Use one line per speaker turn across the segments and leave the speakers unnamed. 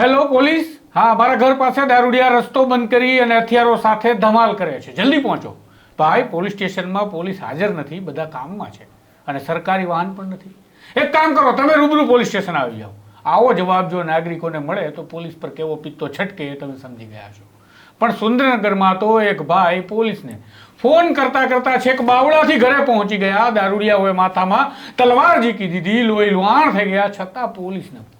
Hello police હા, મારા ઘર પાસે દારૂડિયા રસ્તો બંધ કરી અને હથિયારો સાથે ધમાલ કરે છે. જલ્દી પહોંચો. ભાઈ પોલીસ સ્ટેશનમાં પોલીસ હાજર નથી, બધા કામમાં છે. અને સરકારી વાહન પણ નથી. એક કામ કરો, તમે રૂબરૂ પોલીસ સ્ટેશન આવી જાઓ. આવો જવાબ જો નાગરિકોને મળે, તો પોલીસ પર કેવો પિત્તો છટકે એ તમે સમજી ગયા છો. પણ સુંદરનગરમાં તો એક ભાઈ પોલીસને ફોન કરતા કરતા છેક બાવળાથી ઘરે પહોંચી ગયા. દારૂડિયાઓએ માથામાં તલવાર ઝીકી દીધી, લોહી લુહાણ થઈ ગયા. છતાં પોલીસ ન પહોંચી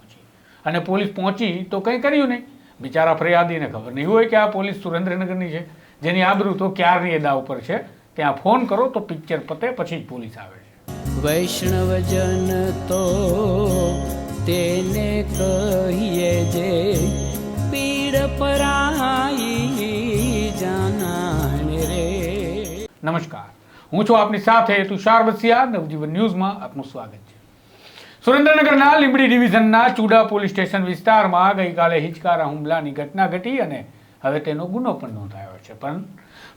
અને પોલીસ પહોંચી તો કંઈ કર્યું નહીં. બિચારા ફરિયાદીને ખબર નહીં હોય કે આ પોલીસ સુરેન્દ્રનગરની છે. જેની આબરૂ તો ક્યારની એદા ઉપર છે? ત્યાં ફોન કરો તો પિક્ચર પતે પછી જ પોલીસ આવે છે.
વૈષ્ણવજન તો તેને કહીએ જે પીડ પરાઈ જાનાને રે.
નમસ્કાર. હું છું આપની સાથે તુષાર વસિયા નવજીવન ન્યૂઝમાં આપનું સ્વાગત છે. સુરેન્દ્રનગરના લીંબડી ડિવિઝનના ચુડા પોલીસ સ્ટેશન વિસ્તારમાં ગઈકાલે હિચકારા હુમલાની ઘટના ઘટી અને હવે તેનો ગુનો પણ નોંધાયો છે. પણ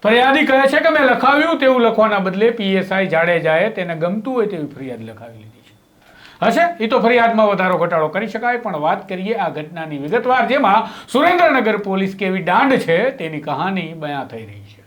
ફરિયાદી કહે છે કે મેં લખાવ્યું તેવું લખવાના બદલે પીએસઆઈ જાડેજાએ તેને ગમતું હોય તેવી ફરિયાદ લખાવી લીધી છે. હશે? એ તો ફરિયાદમાં વધારો ઘટાડો કરી શકાય, પણ વાત કરીએ આ ઘટનાની વિગતવાર, જેમાં સુરેન્દ્રનગર પોલીસ કેવી દાંડ છે તેની કહાની બયા થઈ રહી છે.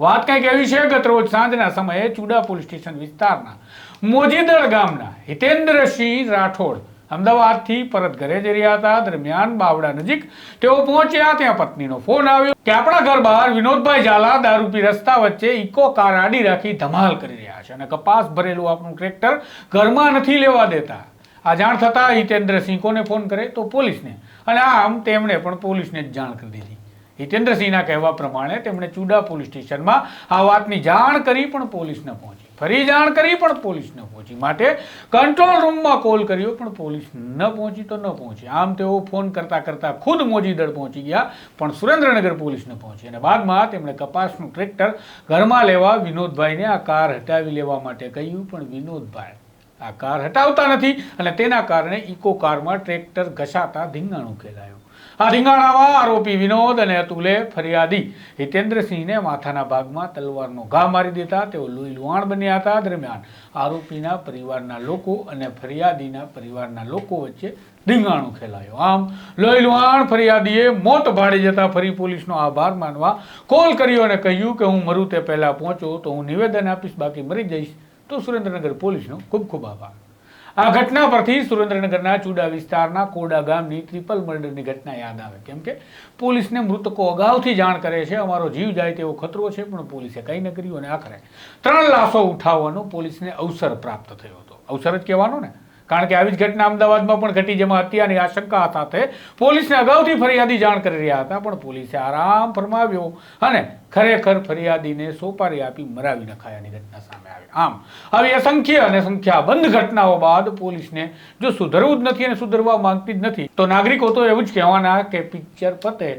વાત કંઈક એવી છે, ગત રોજ સાંજના સમયે ચુડા પોલીસ સ્ટેશન વિસ્તારના મોજીદળ ગામના હિતેન્દ્રસિંહ રાઠોડ અમદાવાદથી પરત ઘરે જઈ રહ્યા હતા. દરમિયાન બાવડા નજીક તેઓ પહોંચ્યા, ત્યાં પત્નીનો ફોન આવ્યો કે આપણા ઘર બહાર વિનોદભાઈ ઝાલા દારૂ પી રસ્તા વચ્ચે ઇકો કાર આડી રાખી ધમાલ કરી રહ્યા છે અને કપાસ ભરેલું આપણું ટ્રેક્ટર ઘરમાં નથી લેવા દેતા. આ જાણ થતાં હિતેન્દ્રસિંહ કોને ફોન કરે તો પોલીસને અને આમ તેમણે પણ પોલીસને જ જાણ કરી દીધી. હિતેન્દ્રસિંહના કહેવા પ્રમાણે તેમણે ચુડા પોલીસ સ્ટેશનમાં આ વાતની જાણ કરી પણ પોલીસ ન પહોંચી. ફરી જાણ કરી પણ પોલીસ ન પહોંચી. માટે કંટ્રોલ રૂમમાં કોલ કર્યો પણ પોલીસ ન પહોંચી તો ન પહોંચી. આમ તેઓ ફોન કરતા કરતા ખુદ મોજીદળ પહોંચી ગયા, પણ સુરેન્દ્રનગર પોલીસ ન પહોંચી અને બાદમાં તેમણે કપાસનું ટ્રેક્ટર ઘરમાં લેવા વિનોદભાઈને આ કાર હટાવી લેવા માટે કહ્યું, પણ વિનોદભાઈ આ કાર હટાવતા નથી અને તેના કારણે ઇકો કારમાં ટ્રેક્ટર ઘસાતા ધીંગાણું ખેલાયું. આ રીંગાણામાં આરોપી વિનોદ અને અતુલે ફરિયાદી. હિતેન્દ્રસિંહને માથાના ભાગમાં તલવારનો ઘા મારી દેતા તેઓ લોહી લુહાણ બન્યા હતા. દરમિયાન આરોપીના પરિવારના લોકો અને ફરિયાદીના પરિવારના લોકો વચ્ચે ધીંગાણું ખેલાયો. આમ લોહી લુહાણ ફરિયાદીએ મોત ભાડે જતા ફરી પોલીસનો આભાર માનવા કોલ કર્યો અને કહ્યું કે હું મરું તે પહેલાં પહોંચો તો હું નિવેદન આપીશ, બાકી મરી જઈશ. તો સુરેન્દ્રનગર પોલીસનો ખૂબ ખૂબ આભાર. આ ઘટના પરથી સુરેન્દ્રનગરના ચુડા વિસ્તારના કોડા ગામની ટ્રિપલ મર્ડરની ઘટના યાદ આવે. કેમ કે પોલીસને મૃતકો અગાઉથી જાણ કરે છે, અમારો જીવ જાય તેવો ખતરો છે, પણ પોલીસે કંઈ ન કર્યું અને આખરે ત્રણ લાશો ઉઠાવવાનો પોલીસને અવસર પ્રાપ્ત થયો હતો. અવસર જ કહેવાનો ને. કારણ કે આવી જ ઘટના અમદાવાદમાં પણ ઘટી જેમાં હત્યાની આશંકા સાથે પોલીસને અગાઉથી ફરિયાદી જાણ કરી રહ્યા હતા, પણ પોલીસે આરામ ફરમાવ્યો અને ખરેખર ફરિયાદીને સોપારી આપી મરાવી નખાયાની ઘટના સામે આવી. આમ, આવી અસંખ્ય અને સંખ્યાબંધ ઘટનાઓ બાદ પોલીસને જો સુધરવું જ નથી અને સુધરવા માંગતી જ નથી, તો નાગરિકો તો એવું જ કહેવાના કે પિક્ચર પતે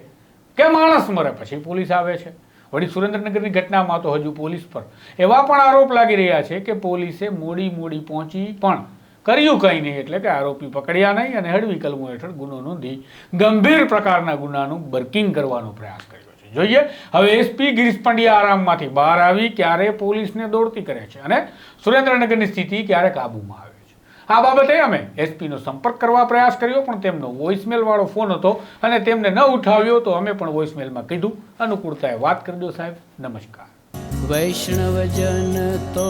કે માણસ મરે પછી પોલીસ આવે છે. વળી સુરેન્દ્રનગરની ઘટનામાં તો હજુ પોલીસ પર એવા પણ આરોપ લાગી રહ્યા છે કે પોલીસે મોડી મોડી પહોંચી પણ કર્યું કંઈ નહીં એટલે કે આરોપી પકડ્યા નહીં અને હળવી કલમો હેઠળ ગુનો નોંધી ગંભીર પ્રકારના ગુનાનું બર્કિંગ કરવાનો પ્રયાસ કર્યો છે. જોઈએ, હવે એસપી ગિરીશ પંડ્યા આરામમાંથી બહાર આવી ક્યારે પોલીસને દોડતી કરે છે અને સુરેન્દ્રનગરની સ્થિતિ ક્યારે કાબૂમાં આવે છે. આ બાબતે અમે એસપીનો સંપર્ક કરવા પ્રયાસ કર્યો, પણ તેમનો વોઇસમેલવાળો ફોન હતો અને તેમને ન ઉઠાવ્યો તો અમે પણ વોઇસમેલમાં કીધું. અનુકૂળતાએ વાત કરજો સાહેબ. નમસ્કાર.
વૈષ્ણવજન તો